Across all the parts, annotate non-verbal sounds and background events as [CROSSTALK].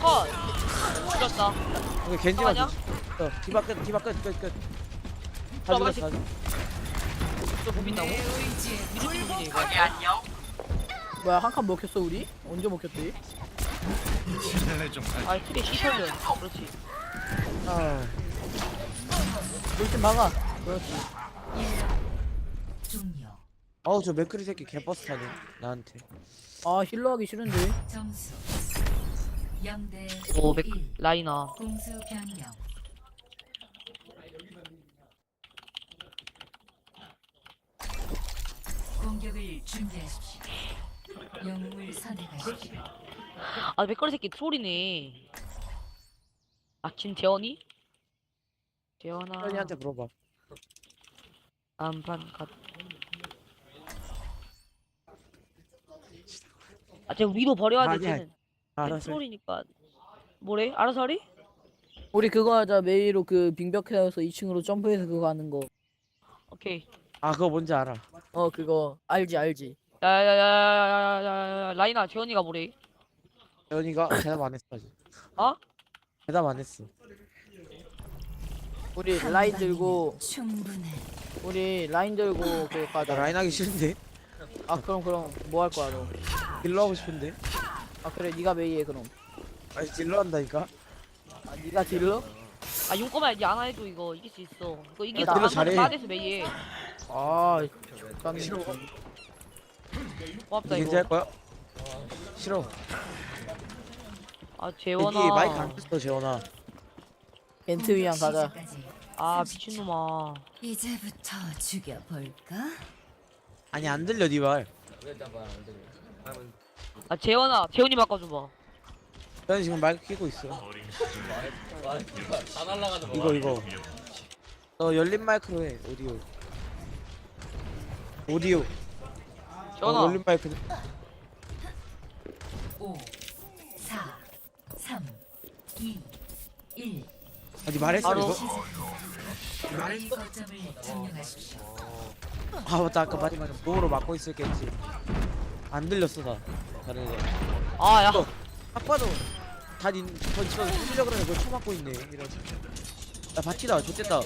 컷 죽였다 오케이 겐지가 아니야? 어, 디바 끝 디바 끝끝끝 다 어, 죽였어 다 죽였어. 또 고민다고? 미드 고민이 이거 뭐야 한 칸 먹혔어 우리? 언제 먹혔대? 아 트리 시설련 그렇지 아 물좀 막아 그렇지 종료. 어우 저 맥크리 새끼 개버스 타네 나한테 아 힐러 하기 싫은데 점수. 0대 오 맥, 1. 라이나 공수 변경. 공격을 준비하십시오. 영웅을 선택하십시오. 아 맥거리 새끼 트롤이네 아 김재원이? 재원아 현이한테 물어봐 안판 갓 아, 쟤 위로 버려야 돼, 아니야. 쟤는. 쟤 알았어 트롤이니까. 뭐래? 알아서 하리? 우리 그거 하자 메이로 그 빙벽해서 2층으로 점프해서 그거 하는 오케이. 아 그거 뭔지 알아 거 어 그거 알지 알지 야야야야야야야야 라이나 재원이가 뭐래? 현이가 [COUGHS] 대답 안 했어 아직 어? 대답 안 했어 우리 라인 들고 충분해. 우리 라인 들고 그거 나 가자 라인 하기 싫은데 아 그럼 그럼 뭐 할 거야 너? 딜러 하고 싶은데 아 그래 네가 메이해 그럼 아니 딜러 한다니까 아 네가 딜러? 아 용검아 이제 안 해도 이거 이길 수 있어. 이거 이길 나수 딜러. 잘해. 빠데스 메이에. 아깜 싫어 고맙다 겐지 할 이거. 거야? 싫어 아 여기 재원아. 마이크 안 켰어 재원아 겐트 위안 가자. 아 미친놈아. 이제부터 죽여볼까? 아니 안 들려 니말 아 재원아 재원이 바꿔줘봐. 난 지금 마이크 켜고 있어 이거 이거 너 열린 마이크로 해 오디오 오디오 어, 재원아. 열린 마이크 5, 4, 3, 2, 1. 아니 말했어 바로. 이거? A 거점을 점령하십시오. 아 맞다. 아까 마지막에 몸으로 막고 있었겠지. 안 들렸어 나. 다른 애 아 야. 어. 딱 봐도 다 닌, 전 집어서 숨으려고 그러는데 그걸 쳐맞고 있네. 이런. 야 바티다. 좋댔다.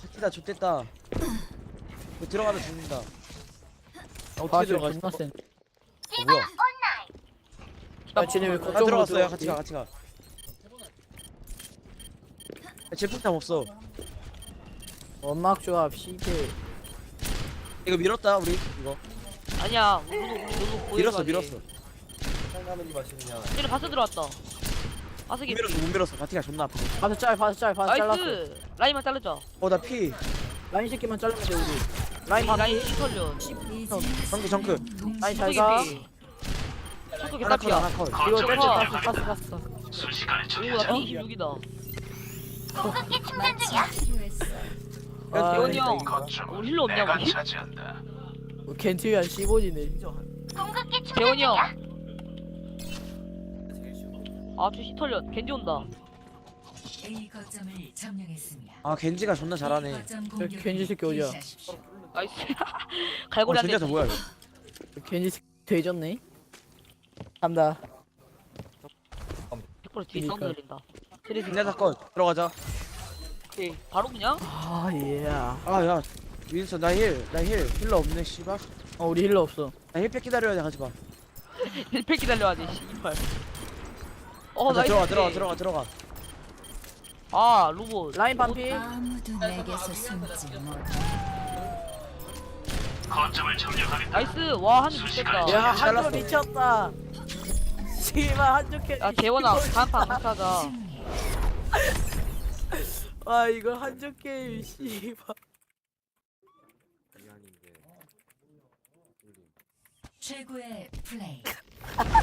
바티다. 좋댔다. 이거 들어가면 죽는다. 아, 어떻게 아 들어가? 존나 센 어, 뭐야? 아, 쟤네 왜나 거점으로 들어갔어요? 같이 가 같이 가. 제품탐 없어. 원막 조합 시페 이거 밀었다 우리 이거 아니야. 우리 우리 우리 밀었어 밀었어 쟤네 바스 들어왔다. 바스 못 기. 밀었어 못 밀었어 바티가 존나 아파 바스 짤 바스 짤 바스 잘랐어 나이스. 라인만 자르자. 어나피 라인 새끼만 자르면 돼 우리 라인 라인 반피 라인 시설련. 정크 정크 라인 잘가 초크 하나 컷 개따피야. 하나 컷 이거 아. 바스 바스 바스 오나 P26이다. 야, 대원이 형. 우릴로 없냐고. 내가 차지한다. 겐트위한 15지네 대원이 형. 아, 저 히털려. 겐지 온다. 아 겐지가 존나 잘하네. 괜히 새끼 어디야. 나이스. [LAUGHS] 갈고리 안 돼. 젠자 뭐야 이거? 겐지 새끼 되졌네 간다 100% 뒤에 썸 그러니까. 들린다. 트레 젠자 들어가자. 오케이. 바로 그냥? 아 예. 아야 윈선 나힐나 힐 힐러 없네 씨발 어 우리 힐러 없어 나 힐팩 기다려야 돼 가지마 1팩 기다려야 돼, 씨발. 어, 자, 나이스. 들어가 들어가 들어가 들어가 아, 로봇. 라인 반피 아무도 내게서 숨지 못. 나이스. 와, 한대 미쳤다. 야 잘랐어. 한조 미쳤다 씨발 한조 캐 야, 재원아, [LAUGHS] 간판 안 타자. 아 이거 한정 게임 씨발. 미안인데. 최고의 플레이. [LAUGHS]